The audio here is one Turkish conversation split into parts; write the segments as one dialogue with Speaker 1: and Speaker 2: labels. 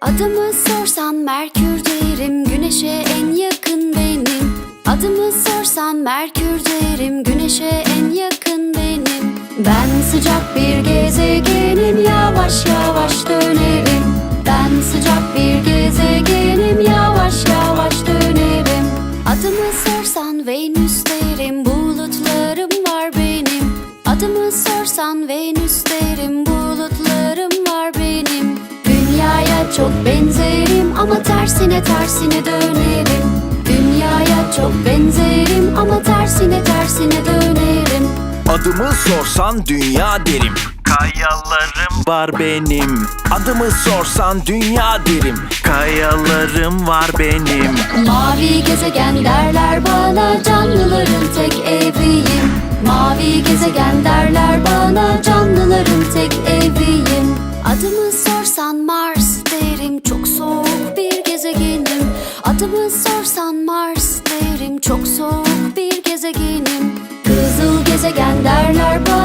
Speaker 1: Adımı sorsan Merkür derim Güneşe en yakın benim. Adımı sorsan Merkür derim Güneşe en yakın benim. Ben sıcak bir gezegenim Yavaş yavaş dönerim. Sorsan Venüs derim Bulutlarım var benim. Adımı sorsan Venüs derim Bulutlarım var benim. Dünyaya çok benzerim Ama tersine tersine dönerim. Dünyaya çok benzerim Ama tersine tersine dönerim.
Speaker 2: Adımı sorsan dünya derim Kayalarım var benim. Adımı sorsan dünya derim. Kayalarım var benim.
Speaker 1: Mavi gezegen derler bana Canlıların tek eviyim. Mavi gezegen derler bana Canlıların tek eviyim. Adımı sorsan Mars derim Çok soğuk bir gezegenim. Adımı sorsan Mars derim Çok soğuk bir gezegenim. Kızıl gezegen derler bana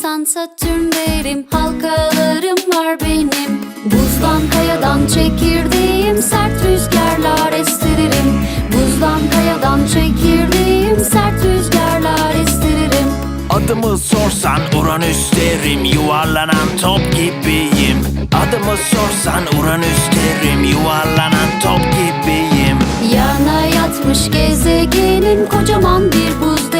Speaker 1: Sorsan Satürn derim halkalarım var benim. Buzdan kayadan çekirdiğim sert rüzgarlar estiririm. Buzdan kayadan çekirdiğim sert rüzgarlar estiririm.
Speaker 2: Adımı sorsan Uranüs derim Yuvarlanan top gibiyim. Adımı sorsan Uranüs derim Yuvarlanan top gibiyim.
Speaker 1: Yana yatmış gezegenim kocaman bir buz yatmış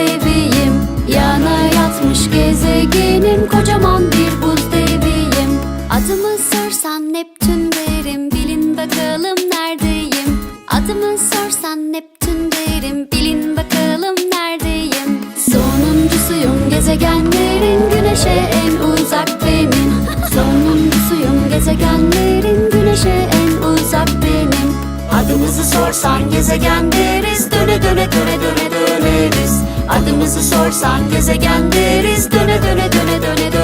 Speaker 1: gezegenim kocaman bir buz deviyim. Adımı sorsan Neptün derim bilin bakalım neredeyim? Adımı sorsan Neptün derim bilin bakalım neredeyim? Sonuncusuyum gezegenlerin güneşe en uzak benim. Sonuncusuyum gezegenlerin güneşe en uzak benim. Adımızı sorsan gezegen deriz Döne döne döne döne döneriz. Adımızı sorsan gezegen deriz Döne döne döne döne döne